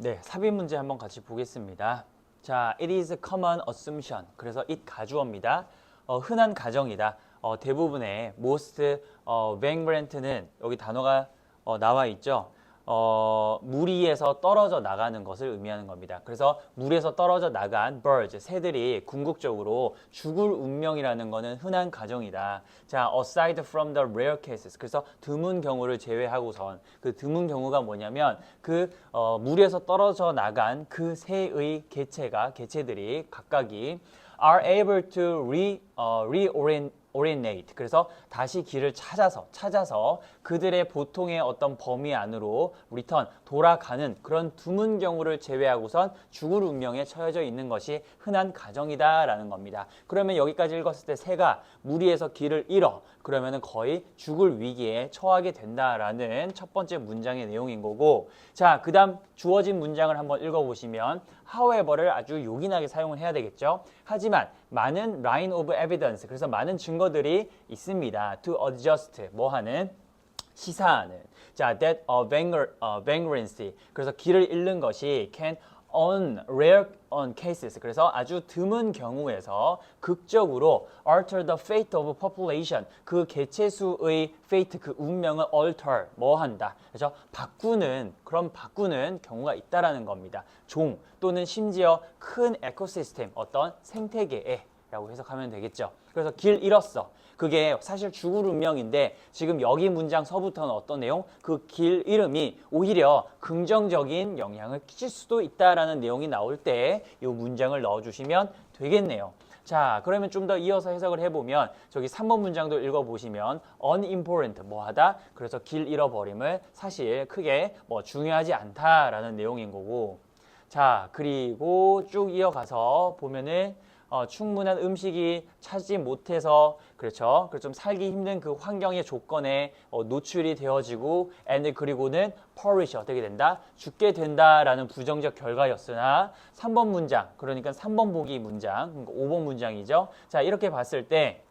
네, 삽입 문제 한번 같이 보겠습니다. 자, it is a common assumption. 그래서 it 가주어입니다. 어, 흔한 가정이다. 어, 대부분의 most 어, vagrant는 여기 단어가 어, 나와 있죠. 어, 물 위에서 떨어져 나가는 것을 의미하는 겁니다. 그래서 물에서 떨어져 나간 birds, 새들이 궁극적으로 죽을 운명이라는 것은 흔한 가정이다. 자, aside from the rare cases. 그래서 드문 경우를 제외하고선 그 드문 경우가 뭐냐면 그 어, 물에서 떨어져 나간 그 새의 개체가 개체들이 각각이 are able to re, 어, reorient orientate. 그래서 다시 길을 찾아서 찾아서 그들의 보통의 어떤 범위 안으로 return 돌아가는 그런 드문 경우를 제외하고선 죽을 운명에 처해져 있는 것이 흔한 가정이다라는 겁니다. 그러면 여기까지 읽었을 때 새가 물 위에서 길을 잃어 그러면은 거의 죽을 위기에 처하게 된다라는 첫 번째 문장의 내용인 거고 자 그다음 주어진 문장을 한번 읽어보시면 however를 아주 요긴하게 사용을 해야 되겠죠. 하지만 많은 line of evidence 그래서 많은 증거들이 있습니다. to adjust 뭐 하는 시사하는 자 that a vanger, uh, vagrancy. 그래서 길을 잃는 것이 can on rare on cases. 그래서 아주 드문 경우에서 극적으로 alter the fate of population. 그 개체수의 fate 그 운명을 alter 뭐 한다. 그래서 바꾸는 그런 바꾸는 경우가 있다라는 겁니다. 종 또는 심지어 큰 에코시스템 어떤 생태계에 라고 해석하면 되겠죠. 그래서 길 잃었어. 그게 사실 죽을 운명인데 지금 여기 문장 서부터는 어떤 내용? 그 길 이름이 오히려 긍정적인 영향을 끼칠 수도 있다라는 내용이 나올 때 이 문장을 넣어주시면 되겠네요. 자, 그러면 좀 더 이어서 해석을 해보면 저기 3번 문장도 읽어보시면 unimportant 뭐하다? 그래서 길 잃어버림을 사실 크게 뭐 중요하지 않다라는 내용인 거고 자, 그리고 쭉 이어가서 보면은 어, 충분한 음식이 찾지 못해서 그렇죠. 그좀 살기 힘든 그 환경의 조건에 어, 노출이 되어지고 and 그리고는 perish 어떻게 된다? 죽게 된다라는 부정적 결과였으나 3번 문장 그러니까 3번 보기 문장 그러니까 5번 문장이죠. 자 이렇게 봤을 때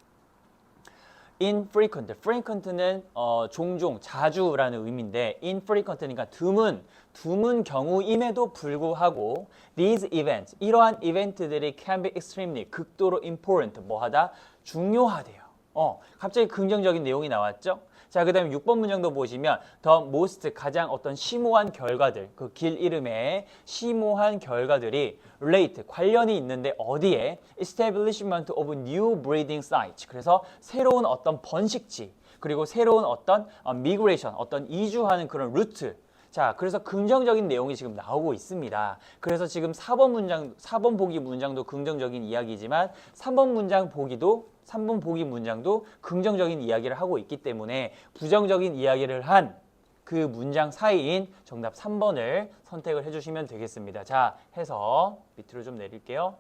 infrequent, frequent는 어, 종종, 자주라는 의미인데 infrequent니까 드문, 드문 경우임에도 불구하고 these events, 이러한 이벤트들이 can be extremely, 극도로 important, 뭐하다? 중요하대요. 어, 갑자기 긍정적인 내용이 나왔죠? 자, 그 다음에 6번 문장도 보시면 the most 가장 어떤 심오한 결과들, 그 길 이름에 심오한 결과들이 relate, 관련이 있는데 어디에? establishment of new breeding sites. 그래서 새로운 어떤 번식지, 그리고 새로운 어떤 어, migration, 어떤 이주하는 그런 루트, 자, 그래서 긍정적인 내용이 지금 나오고 있습니다. 그래서 지금 4번 문장, 4번 보기 문장도 긍정적인 이야기지만 3번 문장 보기도 3번 보기 문장도 긍정적인 이야기를 하고 있기 때문에 부정적인 이야기를 한 그 문장 사이인 정답 3번을 선택을 해주시면 되겠습니다. 자, 해서 밑으로 좀 내릴게요.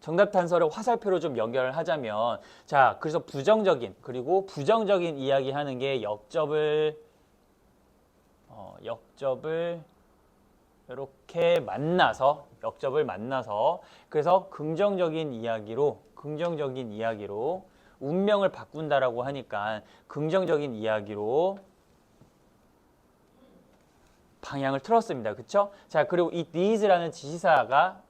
정답 단서를 화살표로 좀 연결을 하자면 자, 그래서 부정적인 그리고 부정적인 이야기 하는 게 역접을 어, 역접을 이렇게 만나서 역접을 만나서 그래서 긍정적인 이야기로 긍정적인 이야기로 운명을 바꾼다라고 하니까 긍정적인 이야기로 방향을 틀었습니다. 그쵸? 자, 그리고 이 these라는 지시사가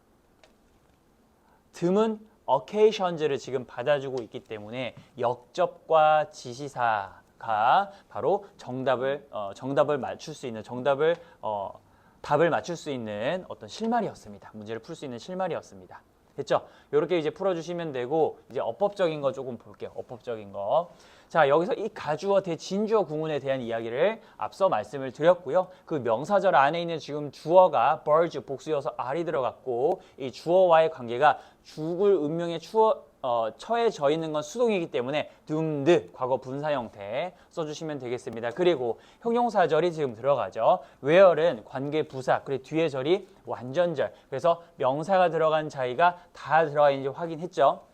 드문 occasions를 지금 받아주고 있기 때문에 역접과 지시사가 바로 정답을 어, 정답을 맞출 수 있는 정답을 어, 답을 맞출 수 있는 어떤 실마리였습니다. 문제를 풀 수 있는 실마리였습니다. 됐죠? 이렇게 이제 풀어주시면 되고 이제 어법적인 거 조금 볼게요. 어법적인 거. 자 여기서 이 가주어 대진주어 구문에 대한 이야기를 앞서 말씀을 드렸고요. 그 명사절 안에 있는 지금 주어가 birds 복수여서 r이 들어갔고 이 주어와의 관계가 죽을 운명에 추어 어, 처해져 있는 건 수동이기 때문에 doomed 과거 분사 형태 써주시면 되겠습니다. 그리고 형용사절이 지금 들어가죠. where는 관계 부사 그리고 뒤에 절이 완전절 그래서 명사가 들어간 자리가 다 들어가 있는지 확인했죠.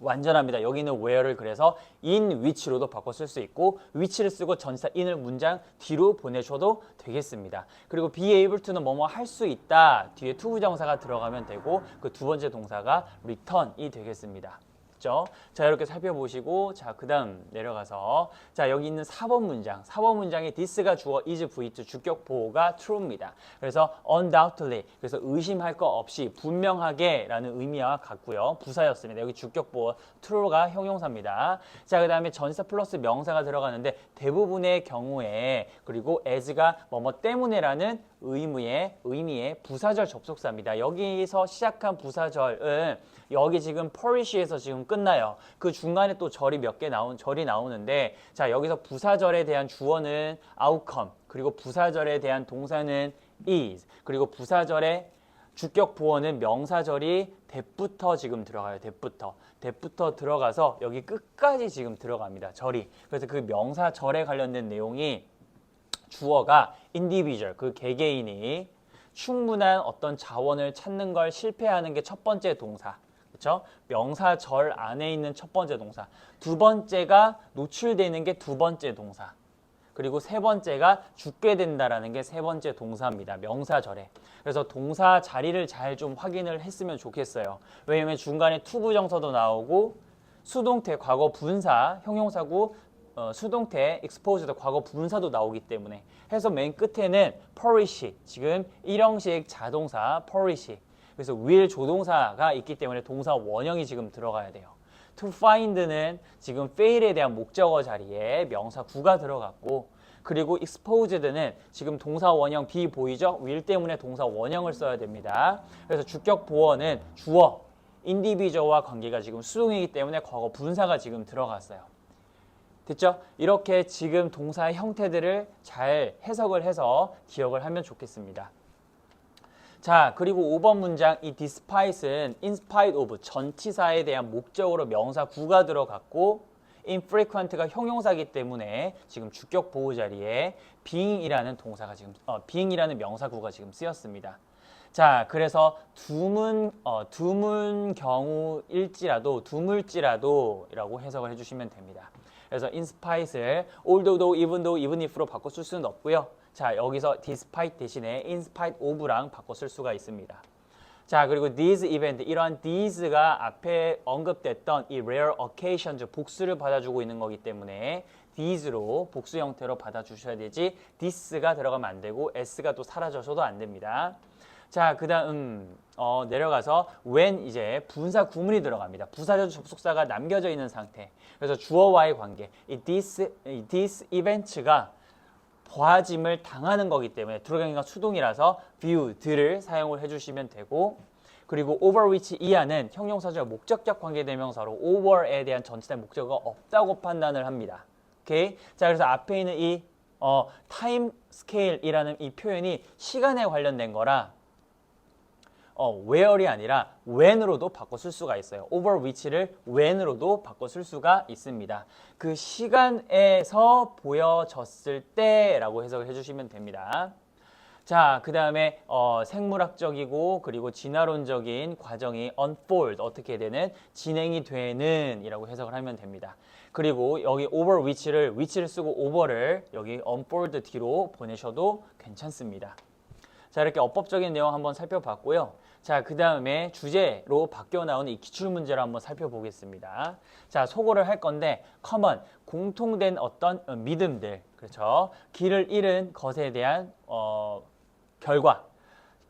완전합니다. 여기는 where를 그래서 in which로도 바꿔 쓸 수 있고 which를 쓰고 전치사 in을 문장 뒤로 보내셔도 되겠습니다. 그리고 be able to는 뭐뭐 할 수 있다. 뒤에 to 부정사가 들어가면 되고 그 두 번째 동사가 return이 되겠습니다. 맞죠? 자 이렇게 살펴보시고 자 그다음 내려가서 자 여기 있는 4번 문장 4번 문장에 this가 주어 is v2 주격 보호가 true입니다. 그래서 undoubtedly 그래서 의심할 거 없이 분명하게라는 의미와 같고요. 부사였습니다. 여기 주격 보호 true가 형용사입니다. 자 그다음에 전사 플러스 명사가 들어가는데 대부분의 경우에 그리고 as가 뭐뭐 때문에라는 의무의 의미의 부사절 접속사입니다. 여기서 시작한 부사절은 여기 지금 퍼리시에서 지금 끝나요. 그 중간에 또 절이 몇 개 나온 절이 나오는데 자 여기서 부사절에 대한 주어는 outcome 그리고 부사절에 대한 동사는 is 그리고 부사절의 주격 보어는 명사절이 대부터 지금 들어가요. 대부터. 대부터 들어가서 여기 끝까지 지금 들어갑니다. 절이. 그래서 그 명사절에 관련된 내용이 주어가 individual 그 개개인이 충분한 어떤 자원을 찾는 걸 실패하는 게 첫 번째 동사. 그렇죠? 명사절 안에 있는 첫 번째 동사. 두 번째가 노출되는 게 두 번째 동사. 그리고 세 번째가 죽게 된다라는 게 세 번째 동사입니다. 명사절에. 그래서 동사 자리를 잘 좀 확인을 했으면 좋겠어요. 왜냐면 중간에 투부정사도 나오고 수동태 과거 분사 형용사고 어, 수동태 exposed 과거 분사도 나오기 때문에 해서 맨 끝에는 perish 지금 일형식 자동사 perish 그래서 will 조동사가 있기 때문에 동사 원형이 지금 들어가야 돼요. to find는 지금 fail에 대한 목적어 자리에 명사 구가 들어갔고 그리고 exposed는 지금 동사 원형 B 보이죠? will 때문에 동사 원형을 써야 됩니다. 그래서 주격 보어는 주어 인디비저와 관계가 지금 수동이기 때문에 과거 분사가 지금 들어갔어요. 됐죠? 이렇게 지금 동사의 형태들을 잘 해석을 해서 기억을 하면 좋겠습니다. 자, 그리고 5번 문장 이 despite은 in spite of 전치사에 대한 목적으로 명사 구가 들어갔고 infrequent가 형용사기 때문에 지금 주격 보호 자리에 being이라는 동사가 지금 어, being이라는 명사 구가 지금 쓰였습니다. 자, 그래서 드문 어, 드문 경우일지라도 드물지라도라고 해석을 해주시면 됩니다. 그래서 in spite를 although, though, even though, even if로 바꿔 쓸 수는 없고요. 자, 여기서 despite 대신에 in spite of랑 바꿔 쓸 수가 있습니다. 자, 그리고 these event, 이러한 these가 앞에 언급됐던 이 rare occasions, 복수를 받아주고 있는 거기 때문에 these로 복수 형태로 받아주셔야 되지 this가 들어가면 안 되고 s가 또 사라져서도 안 됩니다. 자, 그 다음 어, 내려가서 when 이제 분사 구문이 들어갑니다. 부사적 접속사가 남겨져 있는 상태. 그래서 주어와의 관계. 이 this, 이 this event가 보아짐을 당하는 거기 때문에 들어가기가 수동이라서 view들을 사용을 해주시면 되고 그리고 over which 이하는 형용사적 목적적 관계대명사로 over에 대한 전치사의 목적어가 없다고 판단을 합니다. 오케이? 자 그래서 앞에 있는 이 어, time scale이라는 이 표현이 시간에 관련된 거라 어, where이 아니라 when으로도 바꿔 쓸 수가 있어요. over which를 when으로도 바꿔 쓸 수가 있습니다. 그 시간에서 보여졌을 때라고 해석을 해주시면 됩니다. 자, 그 다음에 어, 생물학적이고 그리고 진화론적인 과정이 unfold 어떻게 되는 진행이 되는 이라고 해석을 하면 됩니다. 그리고 여기 over which를 which를 쓰고 over를 여기 unfold 뒤로 보내셔도 괜찮습니다. 자, 이렇게 어법적인 내용 한번 살펴봤고요. 자, 그 다음에 주제로 바뀌어 나오는 이 기출 문제를 한번 살펴보겠습니다. 자, 소거를 할 건데, common, 공통된 어떤 어, 믿음들, 그렇죠? 길을 잃은 것에 대한 어, 결과,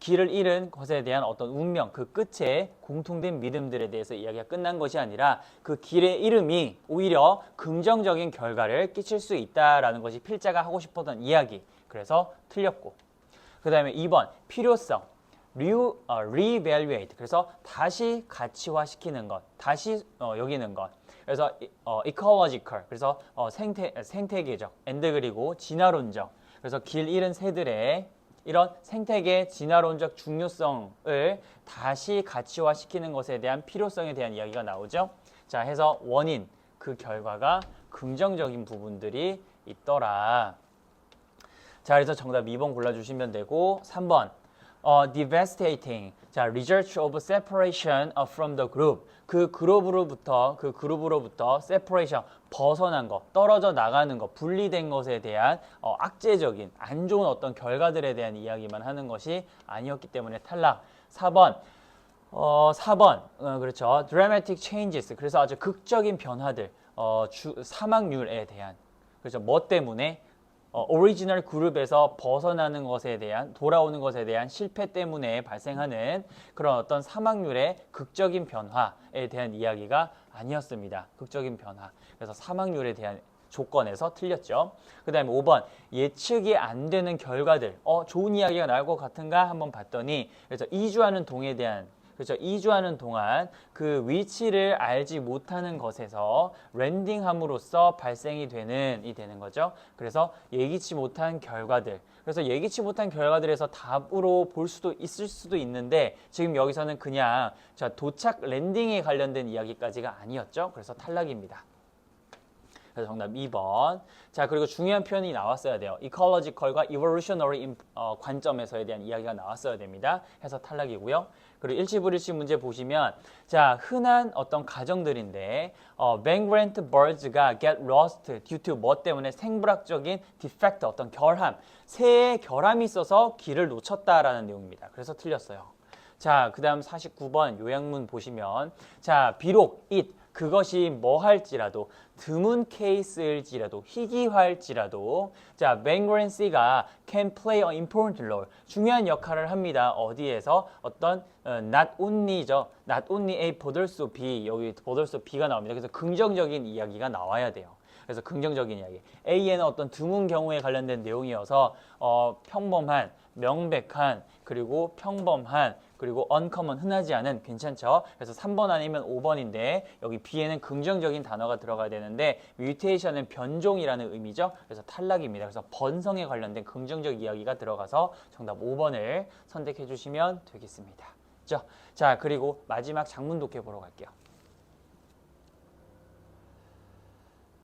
길을 잃은 것에 대한 어떤 운명, 그 끝에 공통된 믿음들에 대해서 이야기가 끝난 것이 아니라 그 길의 이름이 오히려 긍정적인 결과를 끼칠 수 있다라는 것이 필자가 하고 싶었던 이야기. 그래서 틀렸고. 그 다음에 2번, 필요성. Re, 어, reevaluate. 그래서 다시 가치화 시키는 것 다시 어, 여기는 것. 그래서 어, ecological. 그래서 어, 생태 생태계적. and 그리고 진화론적. 그래서 길 잃은 새들의 이런 생태계 진화론적 중요성을 다시 가치화 시키는 것에 대한 필요성에 대한 이야기가 나오죠. 자 해서 원인. 그 결과가 긍정적인 부분들이 있더라. 자 그래서 정답 2번 골라주시면 되고 3번 어, devastating. 자, result of separation from the group. 그 그룹으로부터 그 그룹으로부터 separation 벗어난 것, 떨어져 나가는 것, 분리된 것에 대한 어, 악재적인 안 좋은 어떤 결과들에 대한 이야기만 하는 것이 아니었기 때문에 탈락. 4번 어, 4번. 어, 그렇죠. dramatic changes. 그래서 아주 극적인 변화들. 어, 주, 사망률에 대한. 그렇죠. 뭐 때문에? 어, 오리지널 그룹에서 벗어나는 것에 대한 돌아오는 것에 대한 실패 때문에 발생하는 그런 어떤 사망률의 극적인 변화에 대한 이야기가 아니었습니다. 극적인 변화. 그래서 사망률에 대한 조건에서 틀렸죠. 그 다음에 5번 예측이 안 되는 결과들. 어 좋은 이야기가 나올 것 같은가 한번 봤더니 그래서 이주하는 동에 대한 그렇죠. 이주하는 동안 그 위치를 알지 못하는 것에서 랜딩함으로써 발생이 되는 이 되는 거죠. 그래서 예기치 못한 결과들. 그래서 예기치 못한 결과들에서 답으로 볼 수도 있을 수도 있는데 지금 여기서는 그냥 자 도착 랜딩에 관련된 이야기까지가 아니었죠. 그래서 탈락입니다. 그래서 정답 2번. 자, 그리고 중요한 표현이 나왔어야 돼요. ecological과 evolutionary 인- 어, 관점에서에 대한 이야기가 나왔어야 됩니다. 해서 탈락이고요. 그리고 일치불일치 문제 보시면 자, 흔한 어떤 가정들인데 어, vagrant birds가 get lost due to 뭐 때문에 생물학적인 defect 어떤 결함, 새의 결함이 있어서 길을 놓쳤다라는 내용입니다. 그래서 틀렸어요. 자, 그 다음 49번 요약문 보시면 자, 비록 it 그것이 뭐 할지라도 드문 케이스일지라도 희귀할지라도 자, vagrancy가 can play an important role 중요한 역할을 합니다. 어디에서 어떤 어, not only죠. not only A 보들 수 B 여기 보들 수 B가 나옵니다. 그래서 긍정적인 이야기가 나와야 돼요. 그래서 긍정적인 이야기. A에는 어떤 드문 경우에 관련된 내용이어서 어, 평범한, 명백한, 그리고 평범한, 그리고 uncommon 흔하지 않은 괜찮죠? 그래서 3번 아니면 5번인데 여기 B에는 긍정적인 단어가 들어가야 되는데 뮤테이션은 변종이라는 의미죠. 그래서 탈락입니다. 그래서 번성에 관련된 긍정적 이야기가 들어가서 정답 5번을 선택해 주시면 되겠습니다. 자, 그리고 마지막 장문 독해 보러 갈게요.